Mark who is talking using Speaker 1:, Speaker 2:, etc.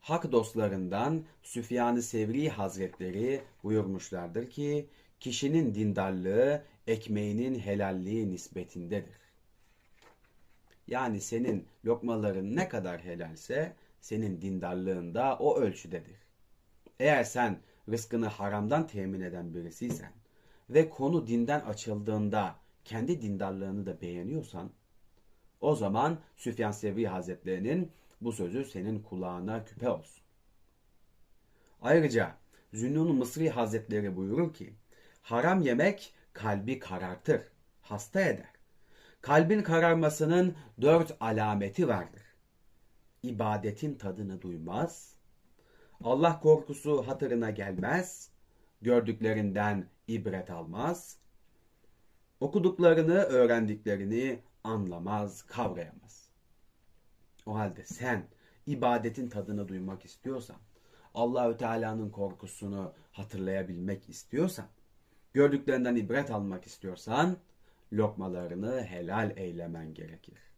Speaker 1: hak dostlarından Süfyan-ı Sevri Hazretleri buyurmuşlardır ki kişinin dindarlığı ekmeğinin helalliği nispetindedir. Yani senin lokmaların ne kadar helalse senin dindarlığın da o ölçüdedir. Eğer sen rızkını haramdan temin eden birisiysen ve konu dinden açıldığında kendi dindarlığını da beğeniyorsan o zaman Süfyan Sevri Hazretlerinin bu sözü senin kulağına küpe olsun. Ayrıca Zünnun Mısri Hazretleri buyurur ki haram yemek kalbi karartır, hasta eder. Kalbin kararmasının dört alameti vardır. İbadetin tadını duymaz, Allah korkusu hatırına gelmez, gördüklerinden ibret almaz, okuduklarını, öğrendiklerini anlamaz, kavrayamaz. O halde sen ibadetin tadını duymak istiyorsan, Allahü Teala'nın korkusunu hatırlayabilmek istiyorsan, gördüklerinden ibret almak istiyorsan, lokmalarını helal eylemen gerekir.